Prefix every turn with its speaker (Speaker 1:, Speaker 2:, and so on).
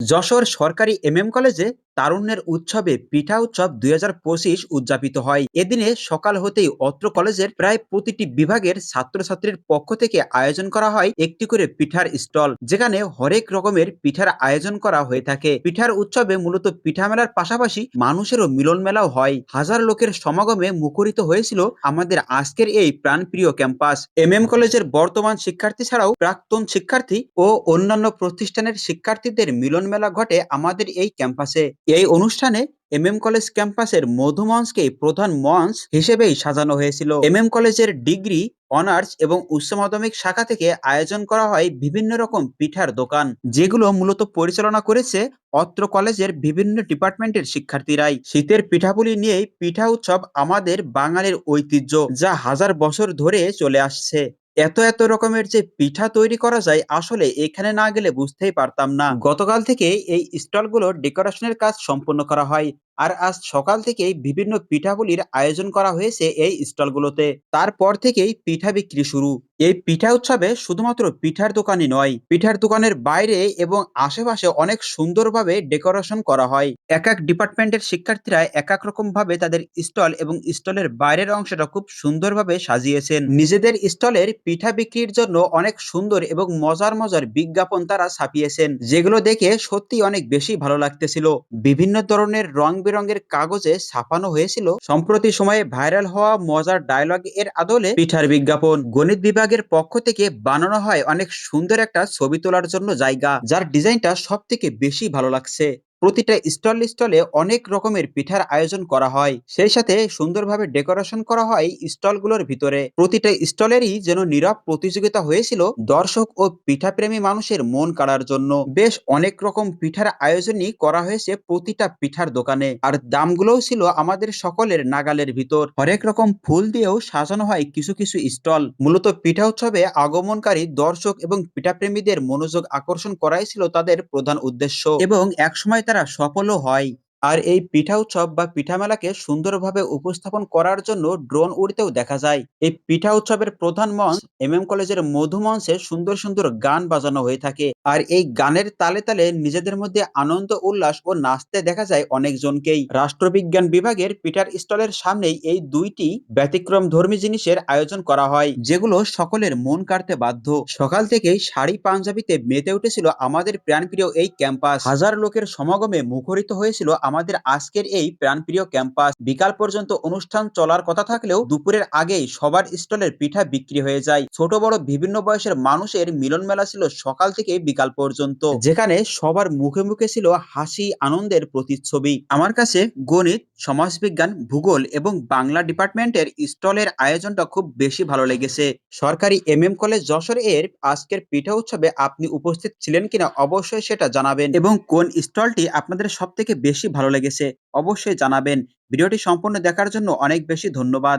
Speaker 1: যশোর সরকারি এম কলেজে তারুণ্যের উৎসবে পিঠা উৎসব দুই হাজার পঁচিশ উদযাপিত হয়। এদিনে সকাল হতেই অত্র কলেজের প্রায় প্রতিটি বিভাগের ছাত্রছাত্রীর পক্ষ থেকে আয়োজন করা হয় একটি করে পিঠার স্টল, যেখানে হরেক রকমের পিঠার আয়োজন করা হয়ে থাকে। পিঠার উৎসবে মূলত পিঠা মেলার পাশাপাশি মানুষেরও মিলন মেলাও হয়। হাজার লোকের সমাগমে মুখরিত হয়েছিল আমাদের আজকের এই প্রাণপ্রিয় ক্যাম্পাস। এম এম কলেজের বর্তমান শিক্ষার্থী ছাড়াও প্রাক্তন শিক্ষার্থী ও অন্যান্য প্রতিষ্ঠানের শিক্ষার্থীদের মিলন মেলা ঘটে আমাদের এই ক্যাম্পাসে। এই অনুষ্ঠানে এমএম কলেজ ক্যাম্পাসের মধুমঞ্চকে প্রধান মঞ্চ হিসেবেই সাজানো হয়েছিল। এমএম কলেজের ডিগ্রি, অনার্স এবং উচ্চ মাধ্যমিক শাখা থেকে আয়োজন করা হয় বিভিন্ন রকম পিঠার দোকান, যেগুলো মূলত পরিচালনা করেছে অত্র কলেজের বিভিন্ন ডিপার্টমেন্টের শিক্ষার্থীরাই। শীতের পিঠাপুলি নিয়েই পিঠা উৎসব আমাদের বাঙালির ঐতিহ্য, যা হাজার বছর ধরে চলে আসছে। এত এত রকমের যে পিঠা তৈরি করা যায় আসলে এখানে না গেলে বুঝতেই পারতাম না। গতকাল থেকে এই স্টলগুলোর ডেকোরেশনের কাজ সম্পন্ন করা হয়। আর আজ সকাল থেকেই বিভিন্ন পিঠাগুলির আয়োজন করা হয়েছে এই স্টলগুলোতে। তারপর থেকেই পিঠা বিক্রি শুরু। এই পিঠা উৎসবে শুধুমাত্র পিঠার দোকানই নয়, পিঠার দোকানের বাইরে এবং আশেপাশে অনেক সুন্দরভাবে ডেকোরেশন করা হয়। এক এক ডিপার্টমেন্টের শিক্ষার্থীরা এক এক রকম ভাবে তাদের স্টল এবং স্টলের বাইরের অংশটা খুব সুন্দরভাবে সাজিয়েছেন। নিজেদের স্টলের পিঠা বিক্রির জন্য অনেক সুন্দর এবং মজার মজার বিজ্ঞাপন তারা ছাপিয়েছেন, যেগুলো দেখে সত্যি অনেক বেশি ভালো লাগতেছিল। বিভিন্ন ধরনের রং বেরঙের কাগজে ছাপানো হয়েছিল। সম্প্রতি সময়ে ভাইরাল হওয়া মজার ডায়লগ এর আদলে পিঠার বিজ্ঞাপন গণিত বিভাগের পক্ষ থেকে বানানো হয় অনেক সুন্দর একটা ছবি তোলার জন্য জায়গা, যার ডিজাইনটা সব থেকে বেশি ভালো লাগছে। প্রতিটা স্টল স্টলে অনেক রকমের পিঠার আয়োজন করা হয়। সেই সাথে সুন্দরভাবে ডেকোরেশন করা হয় স্টলগুলোর ভিতরে। প্রতিটা স্টলেরই যেন নীরব প্রতিযোগিতা হয়েছিল দর্শক ও পিঠা প্রেমী মানুষের মন কাড়ার জন্য। বেশ অনেক রকম পিঠার আয়োজনই করা হয়েছে প্রতিটা পিঠার দোকানে। আর দামগুলোও ছিল আমাদের সকলের নাগালের ভিতর। হরেক রকম ফুল দিয়েও সাজানো হয় কিছু কিছু স্টল। মূলত পিঠা উৎসবে আগমনকারী দর্শক এবং পিঠাপ্রেমীদের মনোযোগ আকর্ষণ করাই ছিল তাদের প্রধান উদ্দেশ্য। এবং একসময় তারা সফলও হয়। আর এই পিঠা উৎসব বা পিঠা মেলাকে সুন্দরভাবে উপস্থাপন করার জন্য ড্রোন উড়তেও দেখা যায়। এই পিঠা উৎসবের প্রধান মঞ্চ এম এম কলেজের মধু মঞ্চে সুন্দর সুন্দর গান বাজানো হয়ে থাকে। আর এই গানের তালে তালে নিজেদের মধ্যে আনন্দ, উল্লাস ও নাচতে দেখা যায় অনেকজনকেই। রাষ্ট্রবিজ্ঞান বিভাগের পিঠার স্টলের সামনেই এই দুইটি ব্যতিক্রম ধর্মী জিনিসের আয়োজন করা হয়, যেগুলো সকলের মন কাড়তে বাধ্য। সকাল থেকেই শাড়ি পাঞ্জাবিতে মেতে উঠেছিল আমাদের প্রাণপ্রিয় এই ক্যাম্পাস। হাজার লোকের সমাগমে মুখরিত হয়েছিল আমাদের আজকের এই প্রাণপ্রিয় ক্যাম্পাস বিকাল পর্যন্ত অনুষ্ঠান চলার কথা থাকলেও দুপুরের আগেই সবার স্টলের পিঠা বিক্রি হয়ে যায়। ছোট, বড়, বিভিন্ন বয়সের মানুষের মিলন মেলা ছিল সকাল থেকে বিকাল পর্যন্ত। যেখানে সবার মুখে মুখে ছিল হাসি, আনন্দের প্রতিচ্ছবি। আমার কাছে গণিত সমাজবিজ্ঞান, ভূগোল এবং বাংলা ডিপার্টমেন্টের স্টলের আয়োজনটা খুব বেশি ভালো লেগেছে। সরকারি এম এম কলেজ যশোর এর আজকের পিঠা উৎসবে আপনি উপস্থিত ছিলেন কিনা অবশ্যই সেটা জানাবেন এবং কোন স্টলটি আপনাদের সব থেকে বেশি ভালো লেগেছে অবশ্যই জানাবেন। ভিডিওটি সম্পূর্ণ দেখার জন্য অনেক বেশি ধন্যবাদ।